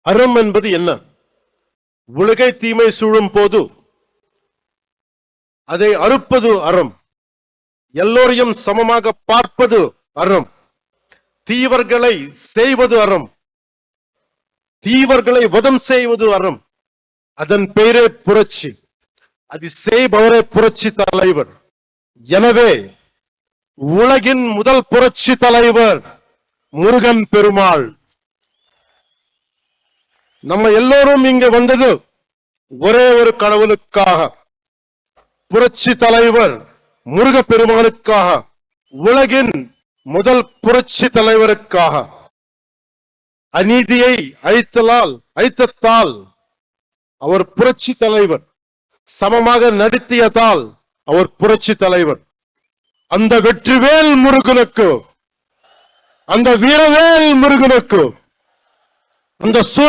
அறம் என்பது என்ன? உலகை தீமை சூழும் போது அதை அறுப்பது அறம். எல்லோரையும் சமமாக பார்ப்பது அறம். தீவர்களை செய்வது அறம். தீவர்களை வதம் செய்வது அறம். அதன் பெயரே புரட்சி. அது செய்பவரே புரட்சி தலைவர். எனவே உலகின் முதல் புரட்சி தலைவர் முருகன் பெருமாள். நம்ம எல்லோரும் இங்க வந்தது ஒரே ஒரு கடவுளுக்காக. புரட்சி தலைவர் முருக பெருமானுக்காக உலகின் முதல் புரட்சி தலைவருக்காக. அநீதியை அழித்தலால் அழித்தத்தால் அவர் புரட்சி தலைவர் சமமாக நடத்தியதால் அவர் புரட்சி தலைவர். அந்த வெற்றிவேல் முருகனுக்கு அந்த வீரவேல் முருகனுக்கு அந்த சூர்